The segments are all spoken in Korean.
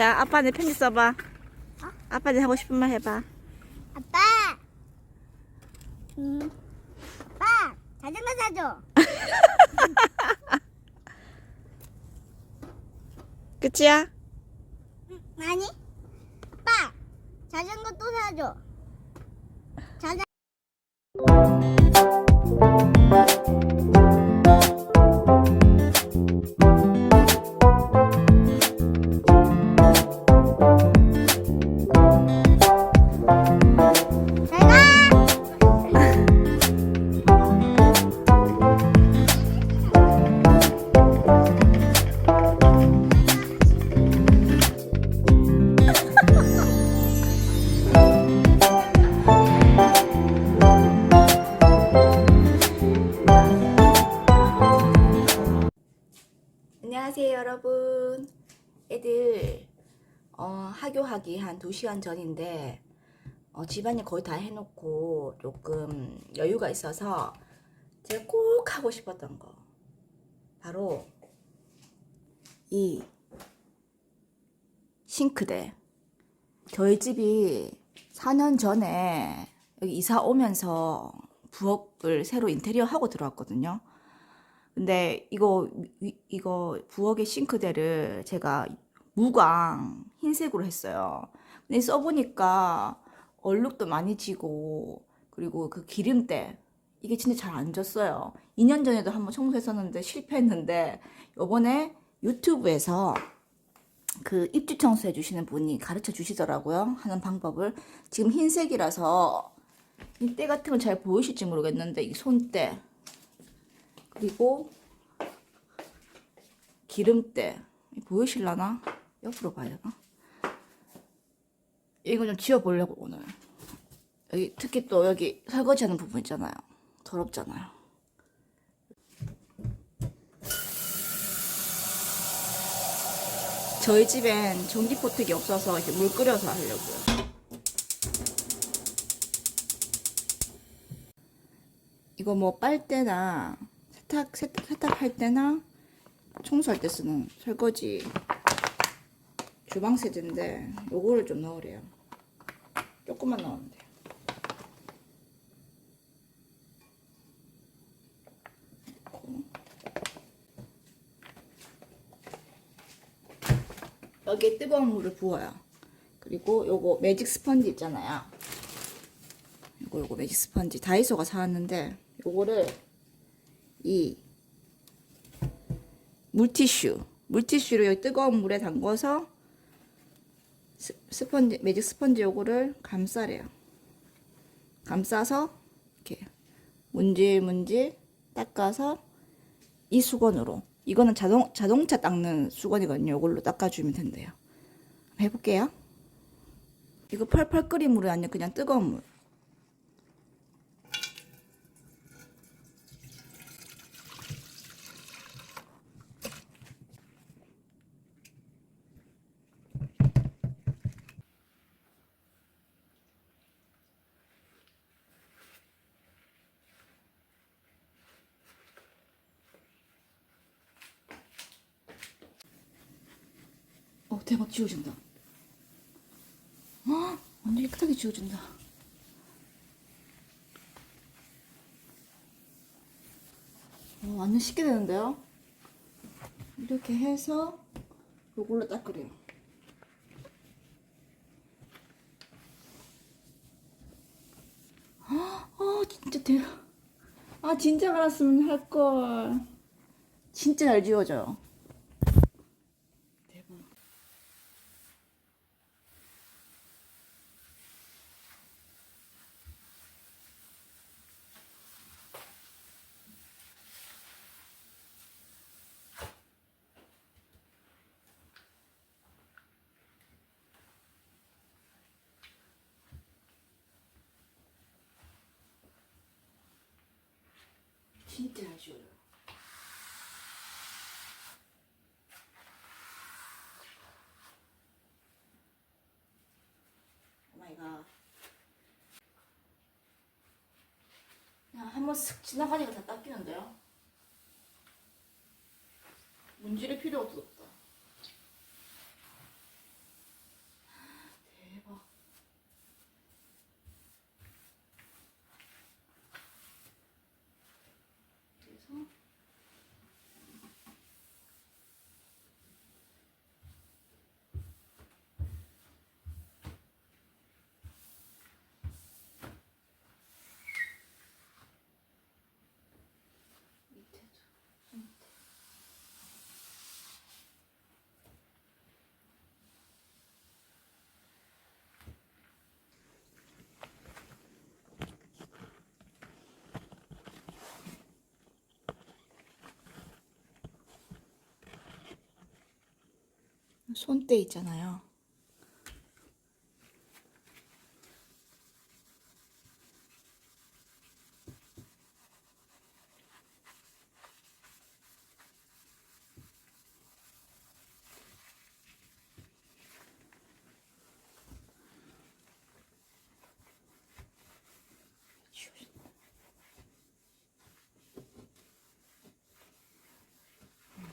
자, 아빠한테 편지 써봐. 아빠한테 하고 싶은 말 해봐. 아빠. 음. 아빠, 자전거 사줘. 끝이야? 음, 아니. 아빠, 자전거 또 사줘. 자전. 학교하기 한 2시간 전인데 어, 집안일 거의 다 해놓고 조금 여유가 있어서 제가 꼭 하고 싶었던 거 바로 이 싱크대. 저희 집이 4년 전에 여기 이사 오면서 부엌을 새로 인테리어 하고 들어왔거든요. 근데 이거 위- 이거 부엌의 싱크대를 제가 무광 흰색으로 했어요. 근데 써보니까 얼룩도 많이 지고 그리고 그 기름때 이게 진짜 잘 안 졌어요. 2년 전에도 한번 청소했었는데 실패했는데 요번에 유튜브에서 그 입주 청소해 주시는 분이 가르쳐 주시더라고요. 하는 방법을. 지금 흰색이라서 이 때 같은 건 잘 보이실지 모르겠는데 이 손때 그리고 기름때 보이실라나? 옆으로 봐야 되나? 이거 좀 지워보려고 오늘. 여기 특히 또 여기 설거지하는 부분 있잖아요. 더럽잖아요. 저희 집엔 전기포트기 없어서 이렇게 물 끓여서 하려고요. 이거 뭐 빨대나 세탁, 세탁, 세탁할 때나 청소할 때 쓰는 설거지 주방 세제인데 요거를 좀 넣으래요. 조금만 넣으면 돼요. 여기에 뜨거운 물을 부어요. 그리고 요거 매직 스펀지 있잖아요. 요거 요거 매직 스펀지 다이소가 사왔는데 요거를 이 물티슈 물티슈를 여기 뜨거운 물에 담궈서 스, 스펀지 매직 스펀지 요거를 감싸래요. 감싸서 이렇게 문질문질 닦아서 이 수건으로 이거는 자동 자동차 닦는 수건이거든요. 이걸로 닦아주면 된대요. 해볼게요. 이거 펄펄 끓인 물이 아니라 그냥 뜨거운 물. 어 대박 지워진다. 어, 완전 깨끗하게 지워진다. 어, 완전 쉽게 되는데요? 이렇게 해서 요걸로 닦으래요. 아 진짜 대박. 아 진짜 알았으면 할걸. 진짜 잘 지워져요. 대박. 진짜 잘 지워요. 오마이갓. 한번 슥 지나가니까 다 닦이는데요? 문지를 필요 없다. 손대 있잖아요.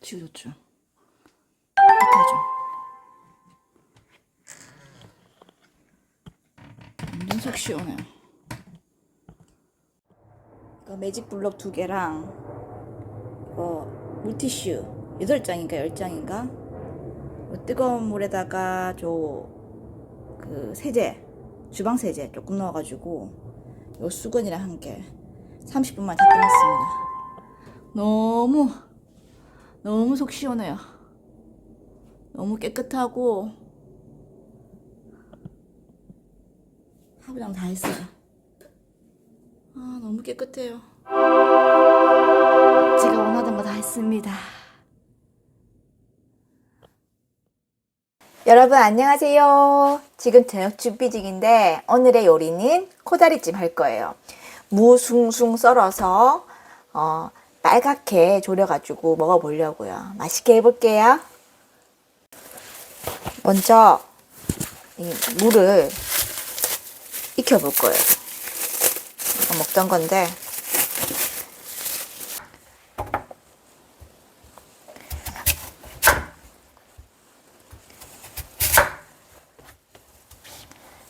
지우죠. 속 시원해요. 이거 매직 블럭 두 개랑 이거 물티슈 여덟 장인가 열 장인가 뜨거운 물에다가 저 그 세제 주방 세제 조금 넣어가지고 요 수건이랑 함께 30분만 닦아냈습니다. 너무 너무 속 시원해요. 너무 깨끗하고 하부장 다 했어요. 아 너무 깨끗해요. 제가 원하던 거 다 했습니다. 여러분 안녕하세요. 지금 저녁 준비 중인데 오늘의 요리는 코다리찜 할 거예요. 무 숭숭 썰어서 어, 빨갛게 졸여가지고 먹어보려고요. 맛있게 해볼게요. 먼저 이 물을 익혀볼 거예요. 먹던 건데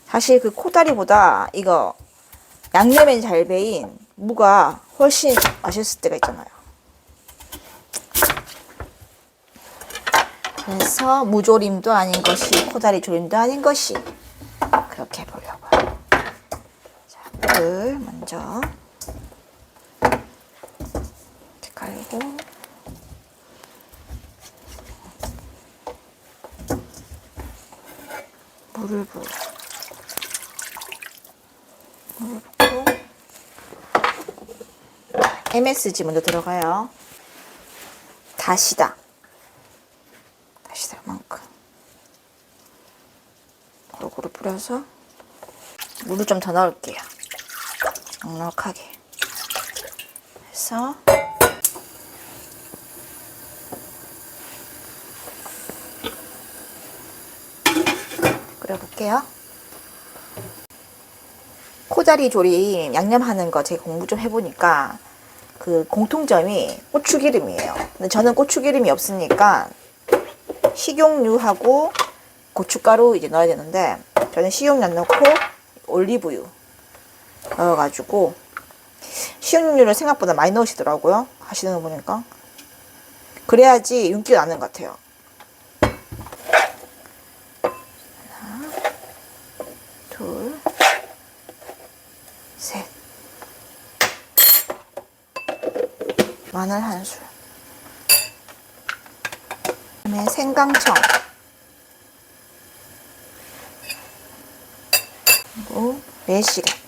사실 그 코다리보다 이거 양념에 잘 배인 무가 훨씬 맛있을 때가 있잖아요. 그래서 무조림도 아닌 것이 코다리 조림도 아닌 것이 그렇게 해보려고요. 자, 물을 먼저 깔고 물을 부어 물을 붓고 MSG 먼저 들어가요. 다시다. 다시다 만큼 고루고루 뿌려서 물을 좀 더 넣을게요. 넉넉하게 해서 끓여볼게요. 코다리 조림 양념하는 거 제가 공부 좀 해보니까 그 공통점이 고추기름이에요. 근데 저는 고추기름이 없으니까 식용유하고 고춧가루 이제 넣어야 되는데 저는 식용유 안 넣고 올리브유 넣어가지고 식용유를 생각보다 많이 넣으시더라고요. 하시는 거 보니까 그래야지 윤기가 나는 것 같아요. 하나, 둘, 셋. 마늘 한 술. 그다음에 생강청. 그리고 매실액.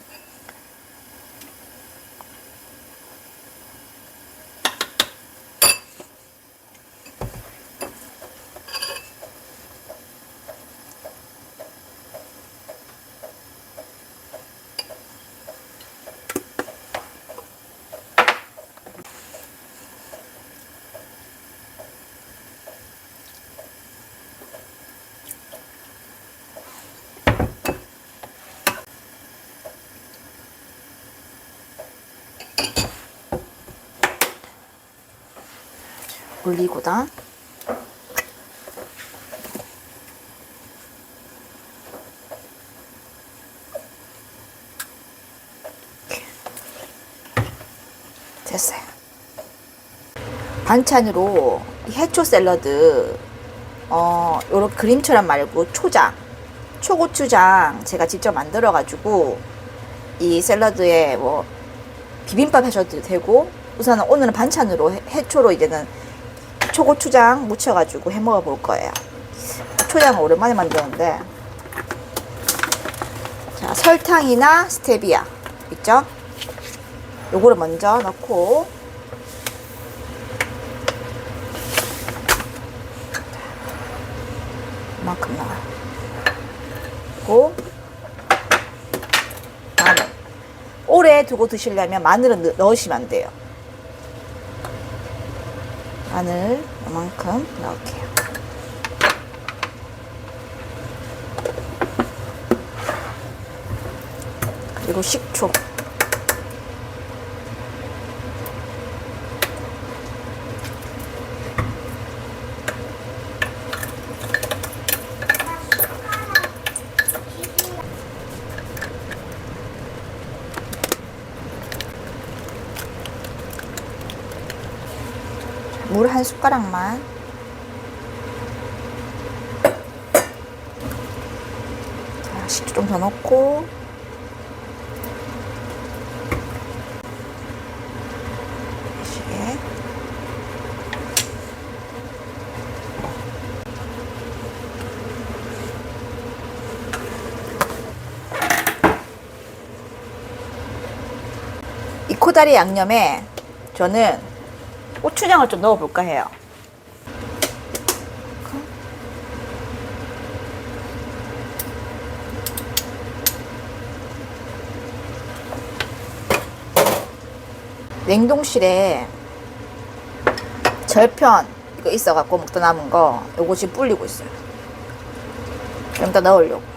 올리고당. 됐어요. 반찬으로 이 해초 샐러드, 어, 요런 그림처럼 말고 초장, 초고추장 제가 직접 만들어 가지고 이 샐러드에 뭐 비빔밥 하셔도 되고 우선은 오늘은 반찬으로 해- 해초로 이제는 초고추장 묻혀가지고 해 먹어 볼 거예요. 초장을 오랜만에 만드는데 자 설탕이나 스테비아 있죠? 요거를 먼저 넣고 이만큼 나와요. 그리고 마늘. 오래 두고 드시려면 마늘은 넣- 넣으시면 안 돼요. 마늘 이만큼 넣을게요. 그리고 식초. 물 한 숟가락만. 자, 식초 좀 더 넣고. 이 코다리 양념에 저는 고추장을 좀 넣어볼까 해요. 냉동실에 절편 이거 있어갖고 먹다 남은 거 요거 지금 불리고 있어요. 좀더 넣으려고.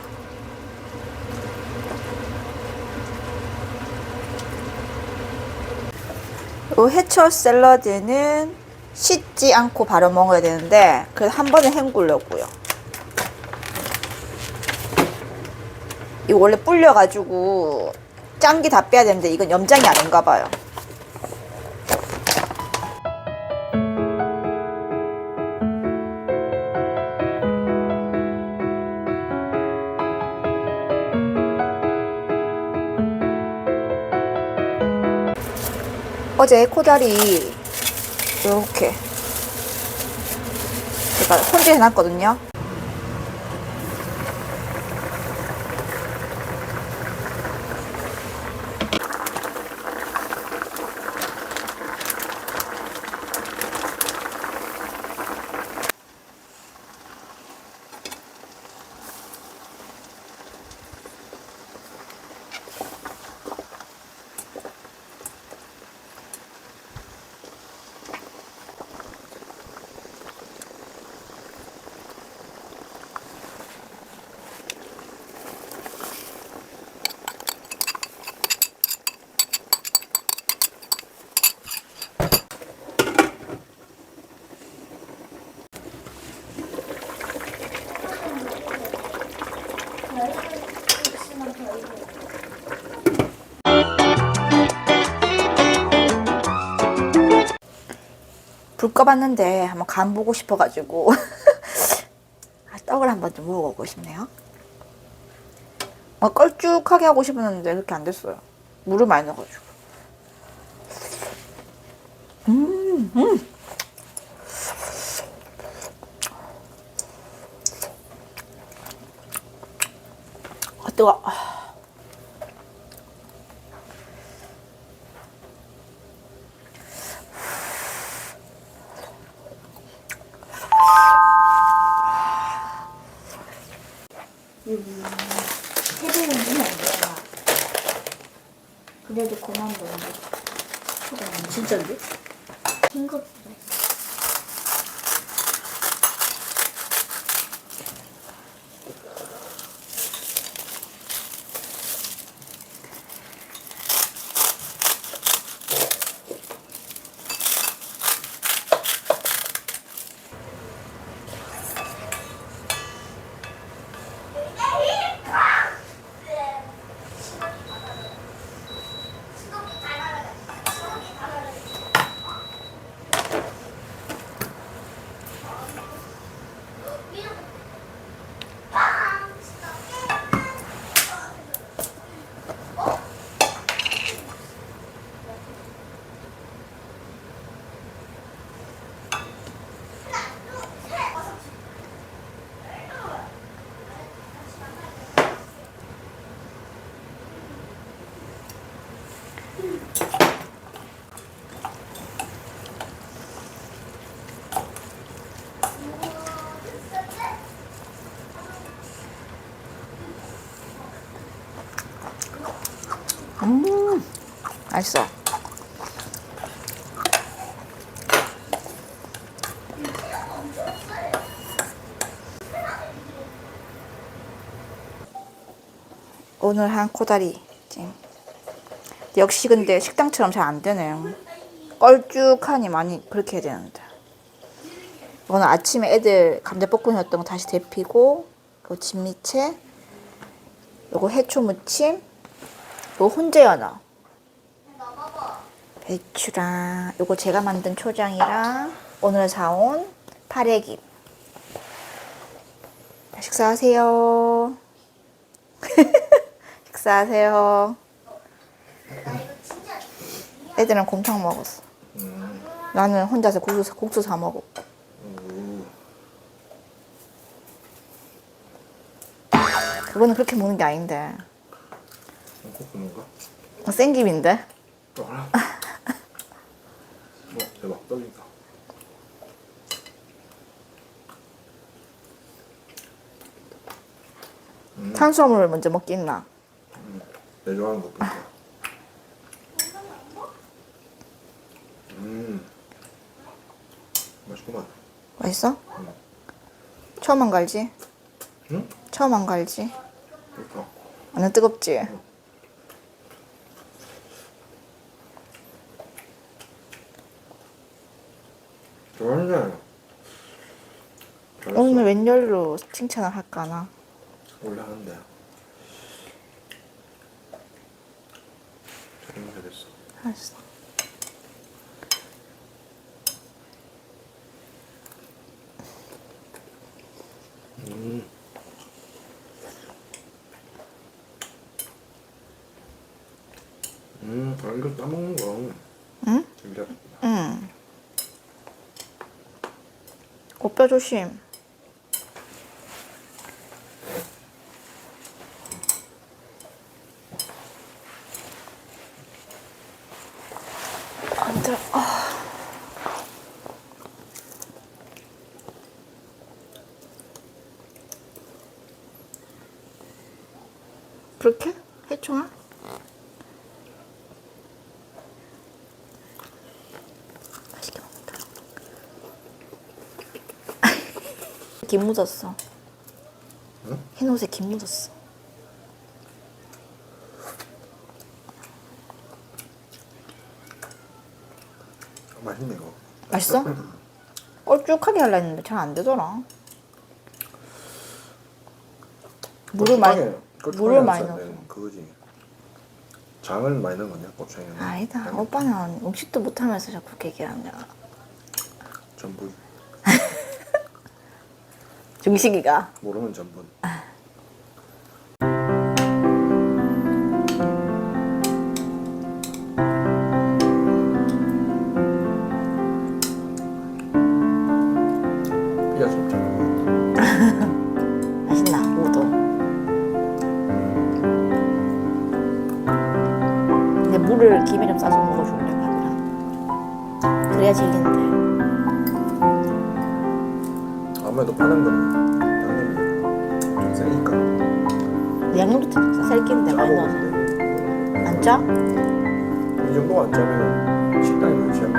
해초 샐러드는 씻지 않고 바로 먹어야 되는데 그래서 한 번에 헹구려고요. 이거 원래 불려가지고 짠기 다 빼야 되는데 이건 염장이 아닌가 봐요. 어제 코다리 이렇게 제가 손질해 놨거든요. 불 꺼봤는데 한번 간 보고 싶어가지고 아, 떡을 한번 좀 먹어보고 싶네요. 막 걸쭉하게 하고 싶었는데 그렇게 안 됐어요. 물을 많이 넣어가지고. 음, 음. 아, 뜨거. 맛있어. 오늘 한 코다리 찜. 역시 근데 식당처럼 잘 안 되네요. 껄쭉하니 많이 그렇게 해야 되는데. 오늘 아침에 애들 감자볶음이었던 거 다시 데피고 그리고 진미채 요거 해초 무침 요거 훈제 연어 배추랑 요거 제가 만든 초장이랑 오늘 사온 파래김 식사하세요. 식사하세요. 애들은 곰탕 먹었어. 나는 혼자서 국수, 국수 사 먹어. 그거는 그렇게 먹는 게 아닌데. 꼭 그런가? 생김인데 어, 대박 떡이다. 탄수화물을 먼저 먹겠나 내 좋아하는 거 보니까. 음, 맛있구만. 맛있어? 처음 안 갈지? 응? 처음 안 갈지? 그러니까. 완전 뜨겁지? 좋아하네. 잘했어. 오늘 웬열로 칭찬을 할까나 원래 하는데. 잘했네, 잘했어. 알았어 음. 음, 아, 이거 따먹는 거. 응? 진짜. 응 오뼈 조심 아. 그렇게? 해충아? 맛있게 먹는다. 김 묻었어. 응? 흰 옷에 김 묻었어. 아, 맛있네, 이거. 맛있어? 껄쭉하게 하려 했는데 잘 안 되더라. 물을 많이 물을 안 많이. 되는 그거지. 장을 많이 넣은 거냐, 고추장에? 아니다. 오빠는 음식도 못하면서 자꾸 얘기하냐. 전분. 중식이가. 모르면 전분. 피자 좀 잘. 맛있나? 우도. 근데 물을 김에 좀 싸서 먹어줄래 밥이랑. 그래야 질린대. 아무래도 파는 거는 양념이 좀 세니까. 양념도 쌀긴데 많이 넣어서. 안 짜? 이 정도 안 짜면 식당에 면 취향